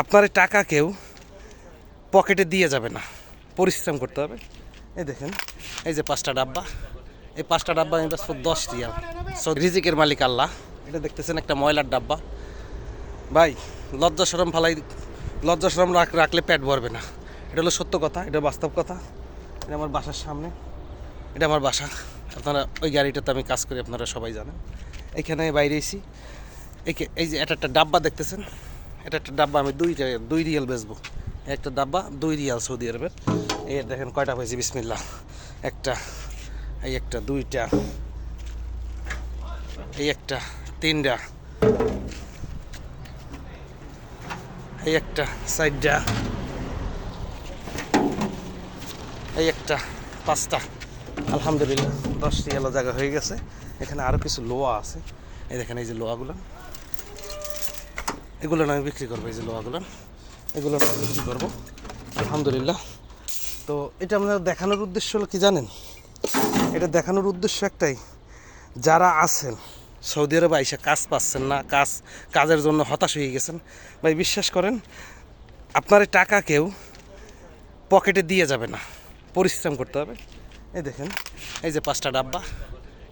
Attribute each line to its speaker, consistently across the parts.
Speaker 1: আপনার টাকা কেউ পকেটে দিয়ে যাবে না। পরিশ্রম করতে হবে। এই দেখেন, এই যে পাঁচটা ডাব্বা। এই পাঁচটা ডাব্বা আমি বাস দশ রিয়াল সো রিজিকের মালিক আল্লাহ। এটা দেখতেছেন একটা ময়লার ডাব্বা। ভাই, লজ্জা সরম ফালাই, লজ্জা সরম রাখ, রাখলে পেট ভরবে না। এটা হলো সত্য কথা, এটা বাস্তব কথা। এটা আমার বাসার সামনে। এটা আমার বাসা। আপনারা ওই গাড়িটাতে আমি কাজ করি, আপনারা সবাই জানেন। এইখানে বাইরে এসি। এই যে এটা একটা ডাব্বা দেখতেছেন। এটা একটা ডাব্বা, আমি দুইটা, দুই রিয়াল বেচবো। একটা ডাব্বা, দুই রিয়াল সৌদি আরবের। এই দেখেন কয়টা হয়েছে বিসমিল্লা একটা, এই একটা, দুইটা, এই একটা, তিনটা, এই একটা, চারটা, এই একটা, পাঁচটা। আলহামদুলিল্লাহ, দশ রিয়ালো জায়গা হয়ে গেছে। এখানে আরও কিছু লোয়া আছে। এই দেখেন, এই যে লোয়াগুলো। এগুলো আমি বিক্রি করব, এই যে লোয়াগুলো এগুলো আমি বিক্রি করব। আলহামদুলিল্লাহ। তো এটা আপনার দেখানোর উদ্দেশ্য হলো কি জানেন? এটা দেখানোর উদ্দেশ্য একটাই, যারা আছেন, সৌদি আরবে আইসা কাজ পাচ্ছেন না, কাজ, কাজের জন্য হতাশ হয়ে গেছেন, ভাই বিশ্বাস করেন, আপনার টাকা কেউ পকেটে দিয়ে যাবে না, পরিশ্রম করতে হবে। এই দেখেন, এই যে পাঁচটা ডাব্বা,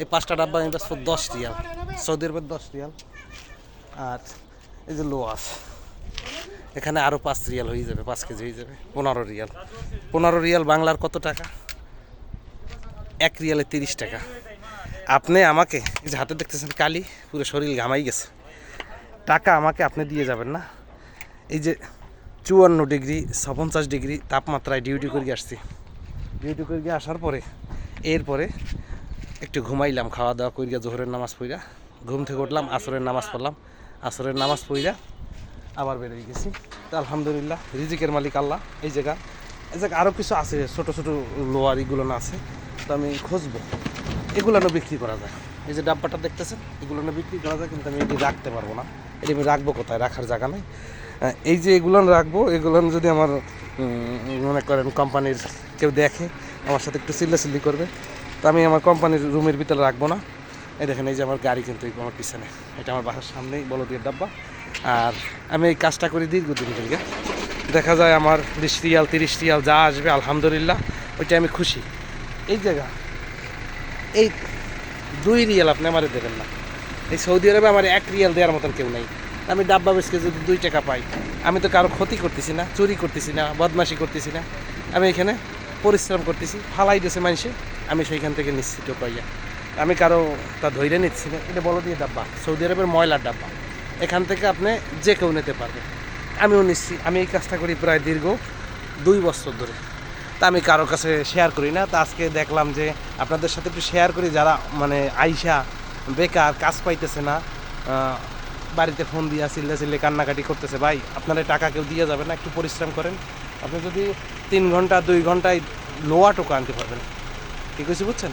Speaker 1: এই পাঁচটা ডাব্বা আমি দশ রিয়াল, সৌদি আরবের দশ রিয়াল। আর এই যে লো লোয়াস এখানে আরও পাঁচ রিয়াল হয়ে যাবে, পাঁচ কেজি হয়ে যাবে, পনেরো রিয়াল। পনেরো রিয়াল বাংলার কত টাকা? এক রিয়ালে তিরিশ টাকা। আপনি আমাকে, এই যে হাতে দেখতেছেন কালি, পুরো শরীর ঘামাই গেছে। টাকা আমাকে আপনি দিয়ে যাবেন না। এই যে চুয়ান্ন ডিগ্রি পঞ্চাশ ডিগ্রি তাপমাত্রায় ডিউটি করে আসছি। ডিউটি করে আসার পরে, এরপরে একটু ঘুমাইলাম, খাওয়া দাওয়া করিয়া জোহরের নামাজ পড়িয়া। ঘুম থেকে উঠলাম, আসরের নামাজ পড়লাম। আসরের নামাজ পড়িয়া আবার বেরিয়ে গেছি। তো আলহামদুলিল্লাহ, রিজিকের মালিক আল্লাহ, এই জায়গা। এই জায়গা আরও কিছু আছে, ছোটো ছোটো লোয়ার এগুলো না আছে, তো আমি খুঁজবো। এগুলো বিক্রি করা যায়। এই যে ডাব্বাটা দেখতেছেন, এগুলো বিক্রি করা যায়, কিন্তু আমি এটি রাখতে পারব না। এটি আমি রাখব কোথায়? রাখার জায়গা নেই। এই যে এগুলো রাখব, এগুলো যদি আমার মনে করেন কোম্পানির কেউ দেখে, আমার সাথে একটু চিল্লাচিল্লি করবে, তো আমি আমার কোম্পানির রুমের ভিতরে রাখব না। এই দেখেন, এই যে আমার গাড়ি কিন্তু আমার পিছনে। এটা আমার বাসার সামনেই বলদিয়ার ডাব্বা। আর আমি এই কাজটা করি দীর্ঘদিন থেকে দেখা যায় আমার বিশ রিয়াল, তিরিশ রিয়াল যা আসবে, আলহামদুলিল্লাহ, ওইটা আমি খুশি। এই জায়গা, এই দুই রিয়াল আপনি আমারে দেবেন না। এই সৌদি আরবে আমার এক রিয়াল দেওয়ার মতন কেউ নেই। আমি ডাব্বা বেচকে যদি দুই টাকা পাই, আমি তো কারও ক্ষতি করতেছি না, চুরি করতেছি না, বদমাশি করতেছি না। আমি এখানে পরিশ্রম করতেছি, ফালাই দিয়েছে মানুষে, আমি সেইখান থেকে নিশ্চিত পাইয়া। আমি কারও তা ধৈর্য নিচ্ছি না। এটা বলো দিয়ে ডাব্বা, সৌদি আরবের ময়লার ডাব্বা। এখান থেকে আপনি যে কেউ নিতে পারবেন। আমিও নিচ্ছি। আমি এই কাজটা করি প্রায় দীর্ঘ দুই বছর ধরে। তা আমি কারও কাছে শেয়ার করি না। তা আজকে দেখলাম যে আপনাদের সাথে একটু শেয়ার করি, যারা মানে আইসা বেকার, কাজ পাইতেছে না বাড়িতে ফোন দিয়া চিল্লা চিল্লে কান্নাকাটি করতেছে, ভাই, আপনারা টাকা কেউ দিয়ে যাবে না? একটু পরিশ্রম করেন। আপনি যদি তিন ঘণ্টা, দুই ঘন্টায় লোয়া টোকা আনতে পারবেন। ঠিক আছে বুঝছেন?